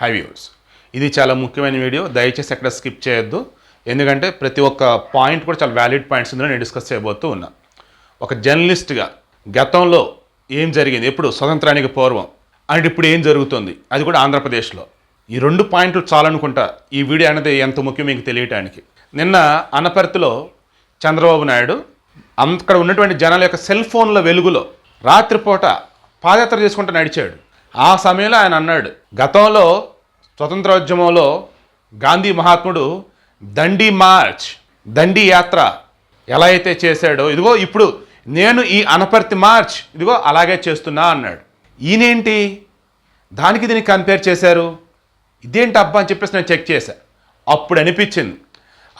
High views ఇది చాలా ముఖ్యమైన వీడియో. దయచేసి ఎక్కడ స్కిప్ చేయొద్దు. ఎందుకంటే ప్రతి ఒక్క పాయింట్ కూడా చాలా వ్యాలిడ్ పాయింట్స్ ఉందని నేను డిస్కస్ చేయబోతూ ఉన్నా. ఒక జర్నలిస్ట్గా గతంలో ఏం జరిగింది? ఎప్పుడు? స్వతంత్రానికి పూర్వం. అండ్ ఇప్పుడు ఏం జరుగుతుంది? అది కూడా ఆంధ్రప్రదేశ్లో. ఈ రెండు పాయింట్లు చాలనుకుంటా ఈ వీడియో అనేది ఎంత ముఖ్యం మీకు తెలియటానికి. నిన్న అనపర్తిలో చంద్రబాబు నాయుడు అక్కడ ఉన్నటువంటి జనాల యొక్క సెల్ ఫోన్ల వెలుగులో రాత్రిపూట పాదయాత్ర చేసుకుంటూ నడిచాడు. ఆ సమయంలో ఆయన అన్నాడు గతంలో స్వతంత్రోద్యమంలో గాంధీ మహాత్ముడు దండి మార్చ్ దండి యాత్ర ఎలా అయితే చేశాడో ఇదిగో ఇప్పుడు నేను ఈ అనపర్తి మార్చ్ ఇదిగో అలాగే చేస్తున్నా అన్నాడు. ఈయనేంటి? దానికి దీనికి కంపేర్ చేశారు? ఇదేంటి అబ్బా అని చెప్పేసి నేను చెక్ చేశా. అప్పుడు అనిపించింది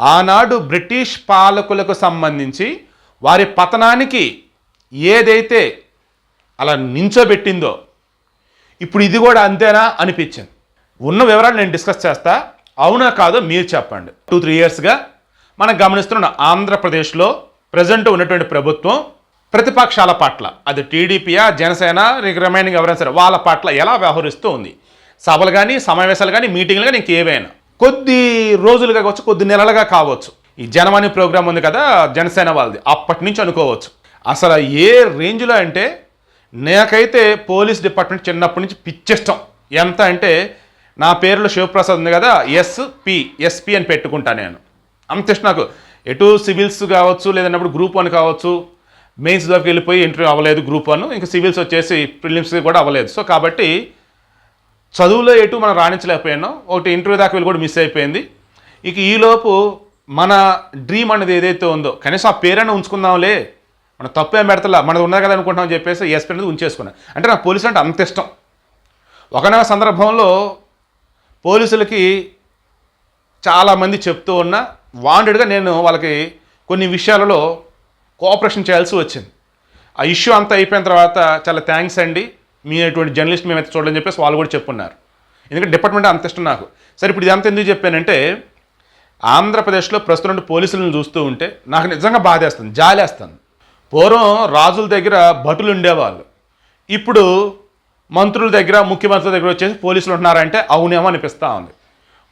ఆనాడు బ్రిటిష్ పాలకులకు సంబంధించి వారి పతనానికి ఏదైతే అలా నించోబెట్టిందో ఇప్పుడు ఇది కూడా అంతేనా అనిపించింది. ఉన్న వివరాలు నేను డిస్కస్ చేస్తా. అవునా కాదో మీరు చెప్పండి. టూ త్రీ ఇయర్స్గా మనం గమనిస్తున్న ఆంధ్రప్రదేశ్లో ప్రజెంట్ ఉన్నటువంటి ప్రభుత్వం ప్రతిపక్షాల పట్ల అది టీడీపీయా జనసేన రిమైనింగ్ ఎవరైనా సరే వాళ్ళ పట్ల ఎలా వ్యవహరిస్తూ ఉంది. సభలు కానీ సమావేశాలు కానీ మీటింగ్లు కానీ ఇంకేవైనా. కొద్ది రోజులుగా కావచ్చు కొద్ది నెలలుగా కావచ్చు. ఈ జనవాణి ప్రోగ్రామ్ ఉంది కదా జనసేన వాళ్ళది. అప్పటి నుంచి అనుకోవచ్చు. అసలు ఏ రేంజ్లో అంటే నాకైతే పోలీస్ డిపార్ట్మెంట్ చిన్నప్పటి నుంచి పిచ్చిష్టం. ఎంత అంటే నా పేరులో శివప్రసాద్ ఉంది కదా ఎస్పి ఎస్పి అని పెట్టుకుంటా నేను. అంత ఇష్టం నాకు. ఎటు సివిల్స్ కావచ్చు లేదన్నప్పుడు గ్రూప్ వన్ కావచ్చు మెయిన్స్ దాకా వెళ్ళిపోయి ఇంటర్వ్యూ అవ్వలేదు గ్రూప్ వన్ ఇంకా సివిల్స్ వచ్చేసి ప్రిలిమ్స్ కూడా అవ్వలేదు. సో కాబట్టి చదువులో ఎటు మనం రాణించలేకపోయాను ఒకటి ఇంటర్వ్యూ దాకా వెళ్ళి కూడా మిస్ అయిపోయింది. ఇక ఈలోపు మన డ్రీమ్ అనేది ఏదైతే ఉందో కనీసం ఆ పేరైనా ఉంచుకుందాంలే మనం తప్పేం పెడతలా? మనది ఉన్నది కదా అనుకుంటాం అని చెప్పేసి ఎస్పీ అనేది ఉంచేసుకున్నా. అంటే నాకు పోలీసులు అంటే అంత ఇష్టం. ఒకనొక సందర్భంలో పోలీసులకి చాలామంది చెప్తూ ఉన్న వాంటెడ్గా నేను వాళ్ళకి కొన్ని విషయాలలో కోఆపరేషన్ చేయాల్సి వచ్చింది. ఆ ఇష్యూ అంతా అయిపోయిన తర్వాత చాలా థ్యాంక్స్ అండి. మీ అటువంటి జర్నలిస్ట్ మేమైతే చూడని చెప్పేసి వాళ్ళు కూడా చెప్పున్నారు. ఎందుకంటే డిపార్ట్మెంట్ అంత ఇష్టం నాకు. సరే ఇప్పుడు ఇదంతా ఎందుకు చెప్పానంటే ఆంధ్రప్రదేశ్లో ప్రస్తుతం పోలీసులను చూస్తూ ఉంటే నాకు నిజంగా బాధేస్తుంది జాలేస్తుంది. పూర్వం రాజుల దగ్గర భటులు ఉండేవాళ్ళు. ఇప్పుడు మంత్రుల దగ్గర ముఖ్యమంత్రుల దగ్గర వచ్చేసి పోలీసులు ఉంటున్నారంటే అవునేమో అనిపిస్తూ ఉంది.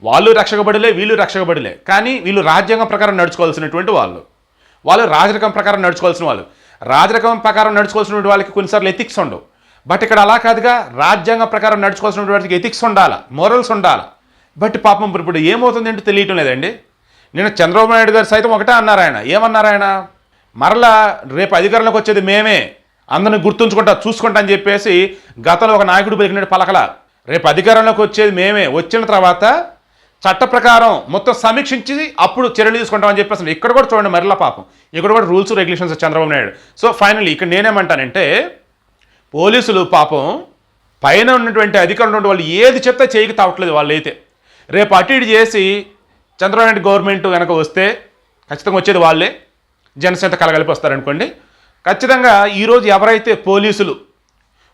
వాళ్ళు రక్షకబడిలే వీళ్ళు రక్షకబడిలే. కానీ వీళ్ళు రాజ్యాంగం ప్రకారం నడుచుకోవాల్సినటువంటి వాళ్ళు. వాళ్ళు రాజరకం ప్రకారం నడుచుకోవాల్సిన వాళ్ళు. రాజరకం ప్రకారం నడుచుకోవాల్సినటువంటి వాళ్ళకి కొన్నిసార్లు ఎథిక్స్ ఉండవు. బట్ ఇక్కడ అలా కాదుగా రాజ్యాంగం ప్రకారం నడుచుకోవాల్సినటువంటి వాటికి ఎథిక్స్ ఉండాలి? మోరల్స్ ఉండాలి? బట్ పాపం ఇప్పుడు ఇప్పుడు ఏమవుతుంది తెలియటం లేదండి. నేను చంద్రబాబు నాయుడు గారు సైతం ఒకటే అన్నారు ఆయన. ఏమన్నారు ఆయన? మరలా రేపు అధికారంలోకి వచ్చేది మేమే. అందరిని గుర్తుంచుకుంటా చూసుకుంటా అని చెప్పేసి గతంలో ఒక నాయకుడు పలికినట్టు పలకల. రేపు అధికారంలోకి వచ్చేది మేమే. వచ్చిన తర్వాత చట్ట ప్రకారం మొత్తం సమీక్షించి అప్పుడు చర్యలు తీసుకుంటామని చెప్పేసి ఇక్కడ కూడా చూడండి మరలా పాపం. ఇక్కడ కూడా rules regulations Chandrababu Naidu. So finally ఇక్కడ నేనేమంటానంటే పోలీసులు పాపం పైన ఉన్నటువంటి అధికారులు ఉన్నటువంటి వాళ్ళు ఏది చెప్తే చేయక తవ్వట్లేదు వాళ్ళు అయితే రేపు అటు ఇటు చేసి చంద్రబాబు నాయుడు గవర్నమెంట్ కనుక వస్తే ఖచ్చితంగా వచ్చేది వాళ్ళే. జనసేన కలగలిపి వస్తారనుకోండి ఖచ్చితంగా ఈరోజు ఎవరైతే పోలీసులు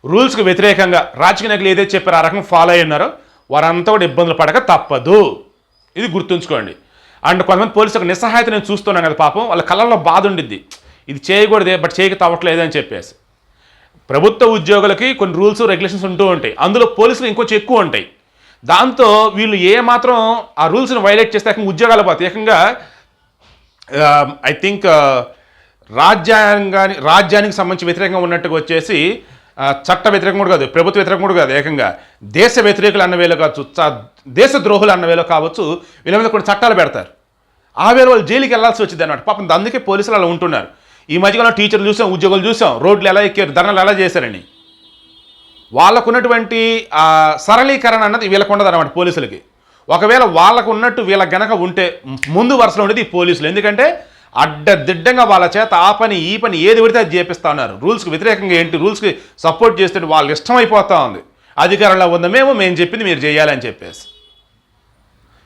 రూల్స్కి వ్యతిరేకంగా రాజకీయ నాయకులు ఏదైతే చెప్పారో ఆ రకంగా ఫాలో అయి ఉన్నారో వారంతా కూడా ఇబ్బందులు పడక తప్పదు. ఇది గుర్తుంచుకోండి. అండ్ కొంతమంది పోలీసులకు నిస్సహాయత నేను చూస్తున్నాను కదా పాపం వాళ్ళ కళ్ళల్లో బాధ ఉండిద్ది. ఇది చేయకూడదే బట్ చేయక తవ్వట్లేదు అని చెప్పేసి. ప్రభుత్వ ఉద్యోగులకి కొన్ని రూల్స్ రెగ్యులేషన్స్ ఉంటూ ఉంటాయి. అందులో పోలీసులు ఇంకొంచెం ఎక్కువ ఉంటాయి. దాంతో వీళ్ళు ఏ మాత్రం ఆ రూల్స్ని వైలేట్ చేస్తే ఏకంగా ఉద్యోగాలు పోతాయి. ఏకంగా Um, ఐ థింక్ uh, రాజ్యాంగాన్ని రాజ్యానికి సంబంధించి వ్యతిరేకంగా ఉన్నట్టుగా వచ్చేసి చట్ట వ్యతిరేకం కూడా కాదు ప్రభుత్వ వ్యతిరేకం కూడా కాదు ఏకంగా దేశ వ్యతిరేకులు అన్న వేలో కావచ్చు దేశ ద్రోహులు అన్న వేలో కావచ్చు వీళ్ళ మీద కొన్ని చట్టాలు పెడతారు. ఆ వేళ వాళ్ళు జైలుకి వెళ్ళాల్సి వచ్చింది అనమాట పాపం అందుకే పోలీసులు అలా ఉంటున్నారు. ఈ మధ్యకాలంలో టీచర్లు చూసాం ఉద్యోగులు చూసాం రోడ్లు ఎలా ఎక్కారు ధర్నాలు ఎలా చేశారని. వాళ్ళకున్నటువంటి సరళీకరణ అన్నది వీళ్ళకు ఉండదు అనమాట పోలీసులకి. ఒకవేళ వాళ్ళకు ఉన్నట్టు వీళ్ళకి గనక ఉంటే ముందు వరుసలో ఉండేది ఈ పోలీసులు. ఎందుకంటే అడ్డదిడ్డంగా వాళ్ళ చేత ఆ పని ఈ పని ఏది పడితే అది చేపిస్తా ఉన్నారు రూల్స్కి వ్యతిరేకంగా ఏంటి? రూల్స్కి సపోర్ట్ చేస్తే వాళ్ళు ఇష్టమైపోతూ ఉంది. అధికారంలో ఉందమేమో మేము? చెప్పింది మీరు చేయాలని చెప్పేసి.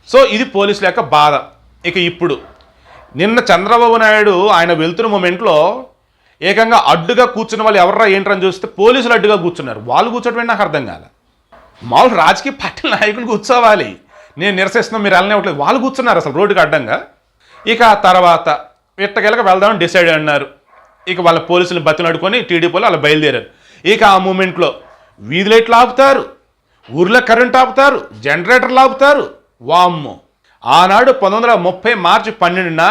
సో ఇది పోలీసుల యొక్క బాధ. ఇక ఇప్పుడు నిన్న చంద్రబాబు నాయుడు ఆయన వెళ్తున్న మూమెంట్లో ఏకంగా అడ్డుగా కూర్చున్న వాళ్ళు ఎవర్రా ఏంటని చూస్తే పోలీసులు అడ్డుగా కూర్చున్నారు. వాళ్ళు కూర్చోటమే నాకు అర్థం కాలే. మామూలు రాజకీయ పార్టీ నాయకులు కూర్చోవాలి. నేను నిరసిస్తున్నాం మీరు వెళ్ళనే ఇవ్వట్లేదు వాళ్ళు కూర్చున్నారు అసలు రోడ్డుకి అడ్డంగా. ఇక ఆ తర్వాత ఇట్టకెళ్ళక వెళ్దామని డిసైడ్ అన్నారు. ఇక వాళ్ళ పోలీసులు బతిని అడుకొని టీడీపీలో వాళ్ళు బయలుదేరారు. ఇక ఆ మూమెంట్లో వీధి లైట్లు ఆపుతారు ఊర్లో కరెంట్ ఆపుతారు జనరేటర్లు ఆపుతారు వామ్ము. ఆనాడు పంతొమ్మిది వందల ముప్పై మార్చి పన్నెండున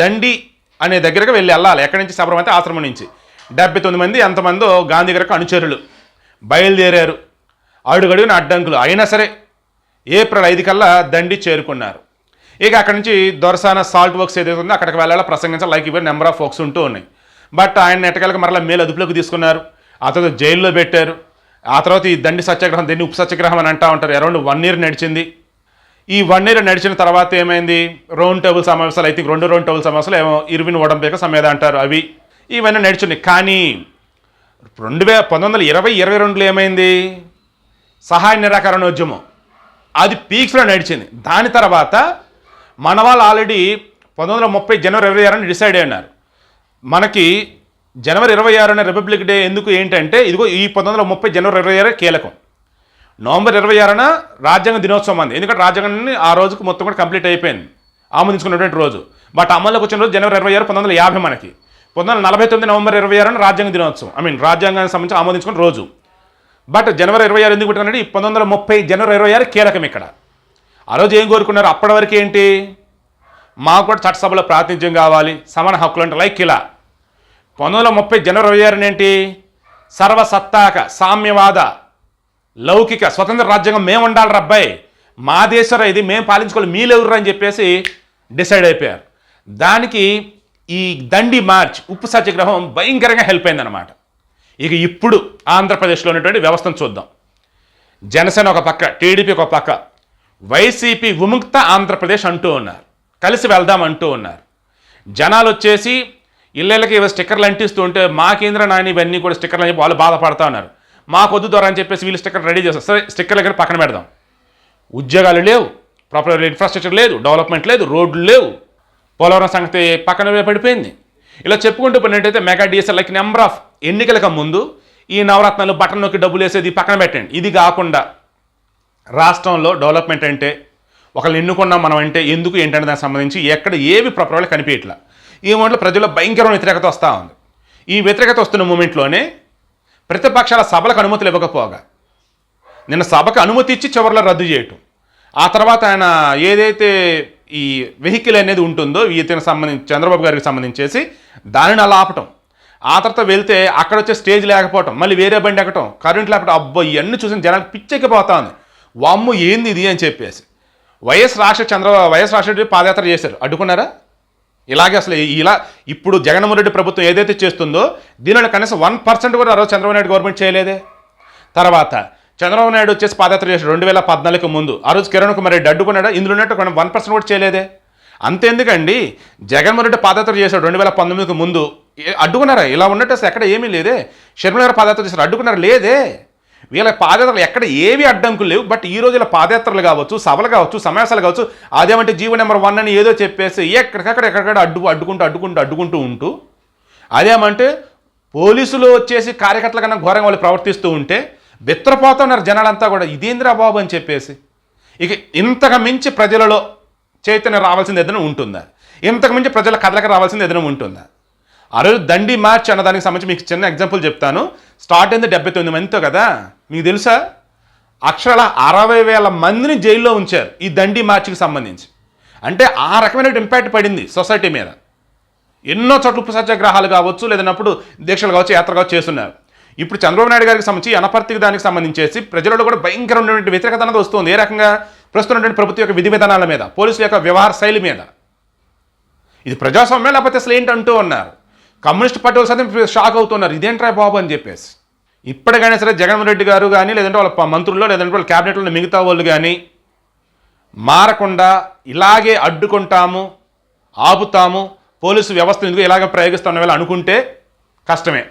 దండి అనే దగ్గరకు వెళ్ళి వెళ్ళాలి. ఎక్కడి నుంచి? సబరమతి ఆశ్రమం నుంచి. డెబ్బై తొమ్మిది మంది ఎంతమందో గాంధీ గారికి అనుచరులు బయలుదేరారు. అడుగడుగున అడ్డంకులు. అయినా సరే ఏప్రిల్ ఐదు కల్లా దండి చేరుకున్నారు. ఇక అక్కడి నుంచి దొరసాన సాల్ట్ వర్క్స్ ఏదైతే ఉందో అక్కడికి వెళ్ళాలి? ప్రసంగించాలి? లైక్ ఇవన్నీ నెంబర్ ఆఫ్ ఫోక్స్ ఉంటూ ఉన్నాయి. బట్ ఆయన ఎట్టకెళ్ళకి మరలా మేలు అదుపులోకి తీసుకున్నారు. ఆ తర్వాత జైల్లో పెట్టారు. ఆ తర్వాత ఈ దండి సత్యాగ్రహం దీన్ని ఉప సత్యాగ్రహం అని అంటూ ఉంటారు. అరౌండ్ వన్ ఇయర్ నడిచింది. ఈ వన్ ఇయర్ నడిచిన తర్వాత ఏమైంది? రౌండ్ టేబుల్ సమావేశాలు అయితే రెండు రౌండ్ టేబుల్ సమావేశాలు ఏమో ఇరువిన్ ఓడంపేక సమేద అంటారు అవి. ఇవన్నీ నడిచినాయి కానీ రెండు వేల పంతొమ్మిది వందల ఇరవై ఇరవై రెండులో ఏమైంది? సహాయ నిరాకరణ ఉద్యమం అది పీక్స్లో నడిచింది. దాని తర్వాత మన వాళ్ళు ఆల్రెడీ పంతొమ్మిది వందల ముప్పై జనవరి ఇరవై ఆరుని డిసైడ్ అయినారు మనకి జనవరి ఇరవై ఆరున రిపబ్లిక్ డే ఎందుకు ఏంటంటే ఇదిగో ఈ పంతొమ్మిది వందల ముప్పై జనవరి ఇరవై ఆరు కీలకం. నవంబర్ ఇరవై ఆరున రాజ్యాంగ దినోత్సవం అంది. ఎందుకంటే రాజ్యాంగాన్ని ఆ రోజుకు మొత్తం కూడా కంప్లీట్ అయిపోయింది. ఆమోదించుకున్నటువంటి రోజు. బట్ అమల్లోకి వచ్చిన రోజు జనవరి ఇరవై ఆరు పంతొమ్మిది వందల యాభై మనకి. పంతొమ్మిది వందల నలభై తొమ్మిది నవంబర్ ఇరవై ఆరున రాజ్యాంగ దినోత్సవం. ఐ మీన్ రాజ్యాంగానికి సంబంధించి ఆమోదించుకున్న రోజు. బట్ జనవరి ఇరవై ఆరు ఎందుకు పెట్టారంటే ఈ పంతొమ్మిది వందల ముప్పై జనవరి ఇరవై ఆరు కీలకం ఇక్కడ. ఆ రోజు ఏం కోరుకున్నారు? అప్పటి వరకు ఏంటి? మాకు కూడా చట్టసభలో ప్రాతినిధ్యం కావాలి. సమాన హక్కులు అంటే లైక్ ఇలా. పంతొమ్మిది వందల ముప్పై జనవరి ఇరవై ఆరున ఏంటి? సర్వసత్తాక సామ్యవాద లౌకిక స్వతంత్ర రాజ్యాంగం మేము ఉండాలి రబ్బాయి. మా దేశరా ఇది మేము పాలించుకోవాలి. మీలెవరు అని చెప్పేసి డిసైడ్ అయిపోయారు. దానికి ఈ దండి మార్చ్ ఉప్పు సత్యాగ్రహం భయంకరంగా హెల్ప్ అయిందనమాట ఇక ఇప్పుడు ఆంధ్రప్రదేశ్లో ఉన్నటువంటి వ్యవస్థను చూద్దాం. జనసేన ఒక పక్క టీడీపీ ఒక పక్క వైసీపీ విముక్త ఆంధ్రప్రదేశ్ అంటూ ఉన్నారు. కలిసి వెళ్దాం అంటూ ఉన్నారు. జనాలు వచ్చేసి ఇళ్ళకి ఇవి స్టిక్కర్లు అంటిస్తూ ఉంటే మా కేంద్ర నాని ఇవన్నీ కూడా స్టిక్కర్లు అని చెప్పి వాళ్ళు బాధపడతా ఉన్నారు. మాకు వద్దు ద్వారా అని చెప్పేసి వీళ్ళు స్టిక్కర్ రెడీ చేస్తారు. సరే స్టిక్కర్లు దగ్గర పక్కన పెడదాం. ఉద్యోగాలు లేవు ప్రాపర్ ఇన్ఫ్రాస్ట్రక్చర్ లేదు డెవలప్మెంట్ లేదు రోడ్లు లేవు. పోలవరం సంగతి పక్కన పడిపోయింది. ఇలా చెప్పుకుంటూ పోయినట్టయితే mega DSC like number of ఎన్నికలకు ముందు ఈ నవరత్నాలు బటన్ నొక్కి డబ్బులు వేసేది పక్కన పెట్టండి. ఇది కాకుండా రాష్ట్రంలో డెవలప్మెంట్ అంటే ఒకళ్ళు ఎన్నుకున్నాం మనం అంటే ఎందుకు ఏంటంటే దానికి సంబంధించి ఎక్కడ ఏవి ప్రపరాలు కనిపించట్లా. ఈ మూమెంట్లో ప్రజల్లో భయంకరమైన వ్యతిరేకత వస్తూ ఉంది. ఈ వ్యతిరేకత వస్తున్న మూమెంట్లోనే ప్రతిపక్షాల సభలకు అనుమతులు ఇవ్వకపోగా నిన్న సభకు అనుమతి ఇచ్చి చివరిలో రద్దు చేయటం ఆ తర్వాత ఆయన ఏదైతే ఈ వెహికల్ అనేది ఉంటుందో ఇతనికి సంబంధించి చంద్రబాబు గారికి సంబంధించేసి దానిని అలా ఆపటం ఆ తర్వాత వెళ్తే అక్కడ వచ్చే స్టేజ్ లేకపోవటం మళ్ళీ వేరే బండి ఎక్కటం కరెంట్ లేకపోవడం అబ్బో ఇవన్నీ చూసిన జనాలకు పిచ్చెక్కిపోతా ఉంది వామ్ము ఏంది ఇది అని చెప్పేసి. వైఎస్ రాష్ట్ర చంద్ర వైఎస్ రాష్ట్ర పాదయాత్ర చేశారు. అడ్డుకున్నారా? ఇలాగే అసలు ఇలా ఇప్పుడు జగన్మోహన్ రెడ్డి ప్రభుత్వం ఏదైతే చేస్తుందో దీనిలో కనీసం వన్ పర్సెంట్ కూడా ఆ రోజు చంద్రబాబు నాయుడు గవర్నమెంట్ చేయలేదే. తర్వాత చంద్రబాబు నాయుడు వచ్చేసి పాదయాత్ర చేశాడు రెండు వేల పద్నాలుగు ముందు. ఆ రోజు కిరణ్ కుమార్ రెడ్డి అడ్డుకున్నాడా? ఇందులో ఉన్నట్టు వన్ పర్సెంట్ కూడా చేయలేదే. అంతెందుకండి? జగన్మోహన్ రెడ్డి పాదయాత్ర చేశాడు రెండు వేల పంతొమ్మిదికి ముందు. అడ్డుకున్నారా? ఇలా ఉన్నట్టు అసలు ఎక్కడ ఏమీ లేదే. షర్మిల గారు పాదయాత్ర చేశారు. అడ్డుకున్నారు? లేదే. వీళ్ళ పాదయాత్రలు ఎక్కడ ఏవి అడ్డంకులు లేవు. బట్ ఈ రోజు ఇలా పాదయాత్రలు కావచ్చు సభలు కావచ్చు సమావేశాలు కావచ్చు అదేమంటే జీవో నెంబర్ వన్ అని ఏదో చెప్పేసి ఎక్కడికక్కడ ఎక్కడికక్కడ అడ్డు అడ్డుకుంటూ అడ్డుకుంటూ అడ్డుకుంటూ ఉంటూ అదేమంటే పోలీసులు వచ్చేసి కార్యకర్తల కన్నా ఘోరంగా వాళ్ళు ప్రవర్తిస్తూ ఉంటే బిత్తరపోతున్నారు జనాలంతా కూడా. ఇదేంద్రా బాబు అని చెప్పేసి. ఇక ఇంతకు మించి ప్రజలలో చైతన్యం రావాల్సింది ఏదైనా ఉంటుందా? ఇంతకు మించి ప్రజల కథలకు రావాల్సింది ఏదైనా ఉంటుందా? ఆ రోజు దండి మార్చ్ అన్న దానికి సంబంధించి మీకు చిన్న ఎగ్జాంపుల్ చెప్తాను. స్టార్ట్ అయింది డెబ్బై తొమ్మిది మందితో కదా? మీకు తెలుసా? అక్షరాల అరవై వేల మందిని జైల్లో ఉంచారు ఈ దండి మార్చికి సంబంధించి. అంటే ఆ రకమైన ఇంపాక్ట్ పడింది సొసైటీ మీద. ఎన్నో చోట్ల ఉప్పు సత్యాగ్రహాలు కావచ్చు లేదన్నప్పుడు దీక్షలు కావచ్చు యాత్ర కావచ్చు చేస్తున్నారు. ఇప్పుడు చంద్రబాబు నాయుడు గారికి సంబంధించి అనపర్తికి దానికి సంబంధించేసి ప్రజలలో కూడా భయంకరమైనటువంటి వ్యతిరేకత అనేది వస్తుంది. ఏ రకంగా? ప్రస్తుతం ఉన్నటువంటి ప్రభుత్వం యొక్క విధి విధానాల మీద పోలీసుల యొక్క వ్యవహార శైలి మీద. ఇది ప్రజాస్వామ్యం లేకపోతే అసలు ఏంటి అంటూ ఉన్నారు కమ్యూనిస్ట్ పార్టీ వాళ్ళు సైతం షాక్ అవుతున్నారు. ఇదేంట్రా బాబు అని చెప్పేసి. ఇప్పటికైనా సరే జగన్మోహన్ రెడ్డి గారు కానీ లేదంటే వాళ్ళ మంత్రుల్లో లేదంటే వాళ్ళ క్యాబినెట్లో మిగతా వాళ్ళు కానీ మారకుండా ఇలాగే అడ్డుకుంటాము ఆపుతాము పోలీసు వ్యవస్థ ఎందుకు ఇలాగ ప్రయోగిస్తామని వేళ అనుకుంటే కష్టమే.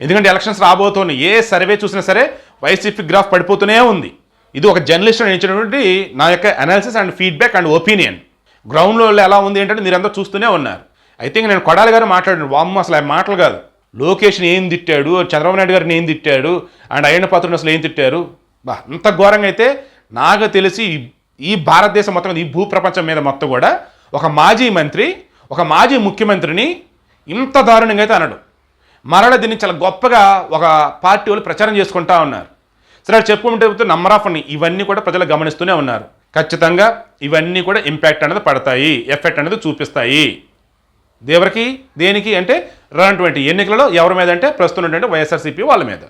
ఎందుకంటే ఎలక్షన్స్ రాబోతున్నాయి. ఏ సర్వే చూసినా సరే వైసీపీ గ్రాఫ్ పడిపోతూనే ఉంది. ఇది ఒక జర్నలిస్ట్ ఇచ్చినటువంటి నా యొక్క analysis and feedback and opinion గ్రౌండ్లో ఎలా ఉంది ఏంటంటే మీరంతా చూస్తూనే ఉన్నారు. అయితే ఇంక నేను కొడాలి గారు మాట్లాడాను. వామ్మ అసలు ఆ మాటలు కాదు. లోకేష్ని ఏం తిట్టాడు? చంద్రబాబు నాయుడు గారిని ఏం తిట్టాడు? అండ్ అయ్యన పాత్రను అసలు ఏం తిట్టారు? బా అంత ఘోరంగా అయితే నాకు తెలిసి ఈ- భారతదేశం మొత్తం ఈ భూప్రపంచం మీద మొత్తం కూడా ఒక మాజీ మంత్రి ఒక మాజీ ముఖ్యమంత్రిని ఇంత దారుణంగా అయితే అనడు. మరల దీన్ని చాలా గొప్పగా ఒక పార్టీ వాళ్ళు ప్రచారం చేసుకుంటా ఉన్నారు. సరే చెప్పుకుంటే నంబర్ ఆఫ్ ఇవన్నీ కూడా ప్రజలు గమనిస్తూనే ఉన్నారు. ఖచ్చితంగా ఇవన్నీ కూడా ఇంపాక్ట్ అనేది పడతాయి ఎఫెక్ట్ అనేది చూపిస్తాయి. దేవరికి దేనికి అంటే రానటువంటి ఎన్నికలలో ఎవరి మీద అంటే ప్రస్తుతం అంటే వైఎస్ఆర్సీపీ వాళ్ళ మీద.